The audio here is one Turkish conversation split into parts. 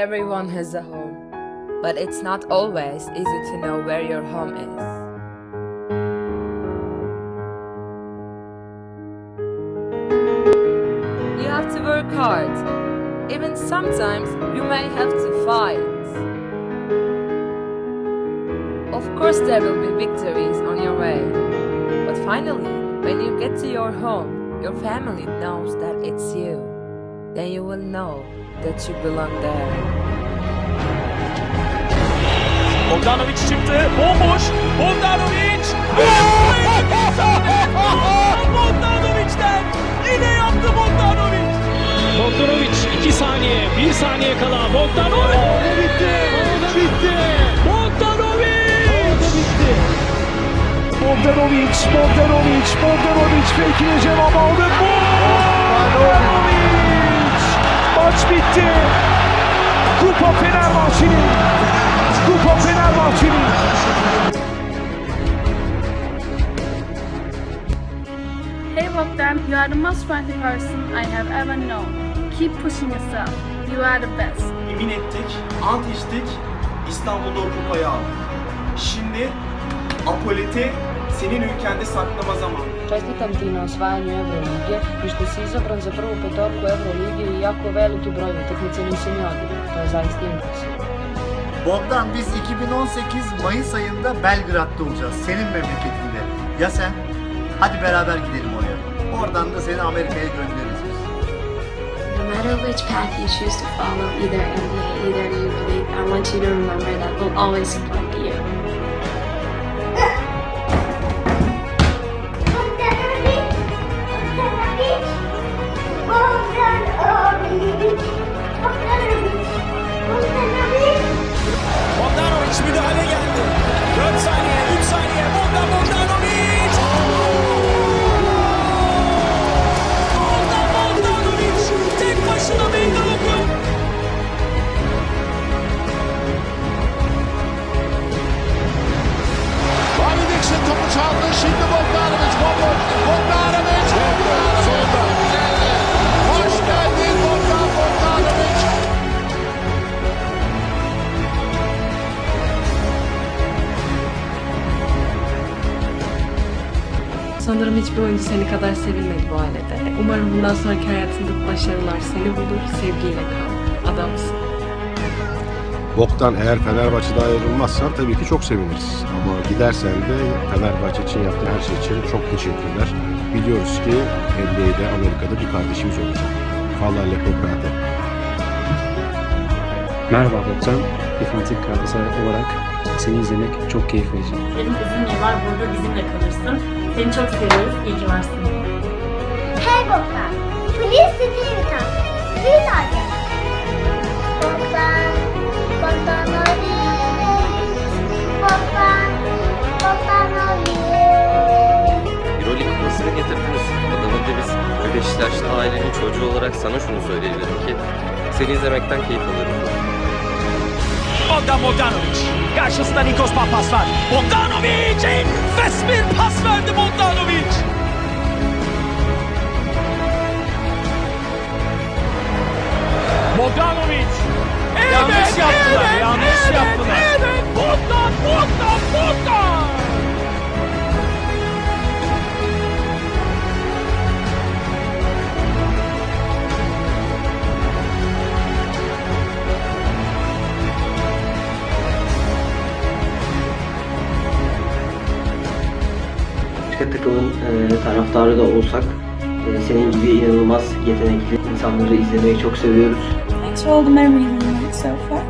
everyone has a home, but it's not always easy to know where your home is. You have to work hard. Even sometimes you may have to fight. Of course, there will be victories on your way. But finally, when you get to your home, your family knows that it's you. Then you will know that you belong there. Bogdanovic çıktı. Bomboş. Bogdanovic. Bogdanovic'den. Yine yaptı Bogdanovic. Bogdanovic 2 saniye, 1 saniye kala. Bogdanovic! Bitti. Bitti. Bogdanovic! Bogdanovic, Bogdanovic, Bogdanovic fake'ine cevap aldı. Bogdanovic! Maç bitti. Kupa Fenerbahçe'nin. Kupa Fenerbahçe'nin. Hey Bogdan, you are the most friendly person I have ever known. Keep pushing yourself. You are the best. Yemin ettik, ant içtik, İstanbul'da o kupayı aldık. Şimdi Apolet'i senin ülkende saklama zamanı. Čestitam ti na osvajanju Evrolige i što si izabran za prvu petorku Evrolige i jako veliki broj utakmica nisi ni odigrao. To je zaista impresivno. Bogdan biz 2018 Mayıs ayında Belgrad'da olacağız. Senin memleketinde. Ya sen? Hadi beraber gidelim oraya. Oradan da seni Amerika'ya göndeririz biz. No matter which path you choose to follow, either NBA, either U League, I want you to remember that we'll always support you. Bogdanovic hiçbir oyuncu seni kadar sevilmedi bu ailede. Umarım bundan sonraki hayatında başarılar seni bulur, sevgiyle kal. Adamsın. Boktan eğer Fenerbahçe'de ayrılmazsan tabii ki çok seviniriz. Ama gidersen de Fenerbahçe için yaptığın her şey için çok teşekkürler. Biliyoruz ki NBA'de Amerika'da bir kardeşimiz olacak. Fala Lepopate. Merhaba Bogdan. Bir fanatik olarak seni izlemek çok keyif verici. Benim uzun yıllar burada bizimle kalırsın. Seni çok seviyoruz. İyi ki varsın. Hey Bogdan, please sit here with us. Please Arya. Bogdan, Bogdanovic, Bogdan, Bogdanovic. Euroleague kupasını getirdiniz. Adamınca biz bir Beşiktaşlı ailenin çocuğu olarak sana şunu söyleyebilirim ki seni izlemekten keyif alıyorum. Bogdan Bogdanovic. Karşısında Nikos Papas var. Bogdanovic enfes bir pas verdi Bogdanovic. Bogdanovic. Evet, yanlış yaptılar, evet, yanlış evet, yaptılar. Evet, Bogdan, takımın e, taraftarı da olsak e, senin gibi inanılmaz yetenekli insanları izlemeyi çok seviyoruz. Thanks for all the memories we made so far.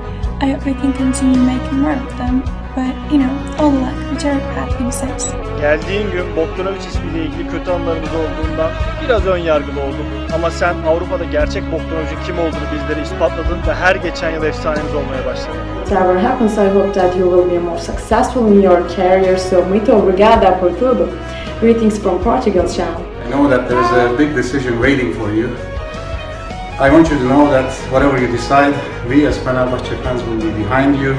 I hope we can continue making more of them. But, you know, all luck, whichever path you choose. Geldiğin gün Bogdanovic ismiyle ilgili kötü anılarımız olduğundan biraz ön yargılı oldum. Ama sen Avrupa'da gerçek Bogdanovic'in kim olduğunu bizlere ispatladın ve her geçen yıl efsanemiz olmaya başladın. Whatever happens, I hope that you will be more successful in your career. So, muito obrigada por tudo. Greetings from Portugal, channel. I know that there is a big decision waiting for you. I want you to know that whatever you decide, we as Fenerbahce fans will be behind you.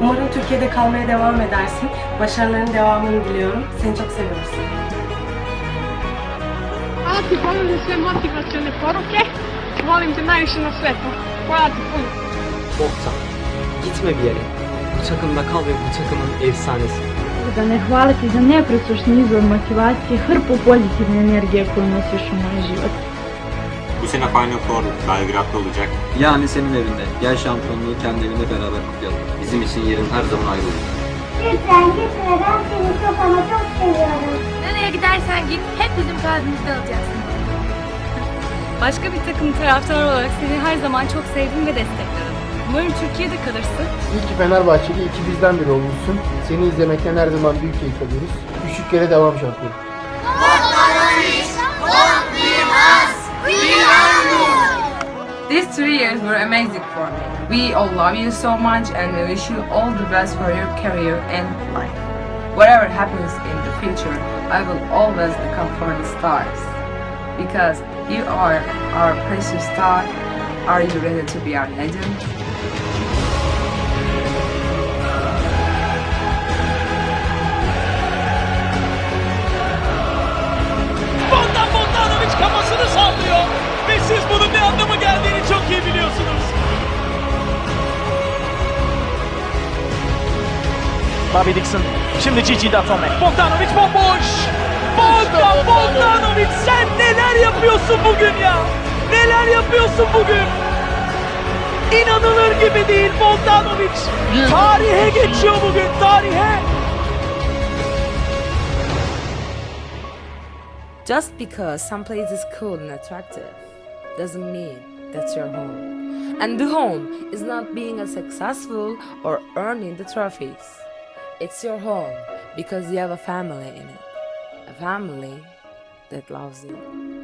Umarım Türkiye'de kalmaya devam edersin. Başarıların devamını diliyorum. Seni çok seviyoruz. Hvala ti puno za sve motivacione poruke. Volim te najviše na svetu. Hvala ti puno. Boktan. Gitme bir yere. Bu takımda kal ve bu takımın efsanesi. Da ne hvaliti za nepresušni izvor motivacije, hrpu pozitivne energije koju nosiš u moj život. Bu sene Final Four Belgrad'da olacak. Yani senin evinde. Gel şampiyonluğu kendi evinde beraber kutlayalım. Bizim için yerin her zaman ayrı olur. Lütfen gitme ben seni çok ama çok seviyorum. Nereye gidersen git hep bizim kalbimizde olacaksın. Başka bir takım taraftarı olarak seni her zaman çok sevdim ve destekledim. Umarım Türkiye'de kalırsın. İyi ki Fenerbahçeli, iyi ki bizden biri olmuşsun. Seni izlemekten her zaman büyük keyif alıyoruz. Küçük kere devam şampiyon. These three years were amazing for me. We all love you so much and we wish you all the best for your career and life. Whatever happens in the future, I will always up for the stars. Because you are our precious star. Are you ready to be our legend? Çok iyi biliyorsunuz. Bobby Dixon. Şimdi Gigi Datome. Bogdanovic bomboş. Bogdan Bogdanovic sen neler yapıyorsun bugün ya? Neler yapıyorsun bugün? İnanılır gibi değil Bogdanovic. Tarihe geçiyor bugün tarihe. Just because some place is cool and attractive doesn't mean that's your home. And the home is not being as successful or earning the trophies. It's your home because you have a family in it. A family that loves you.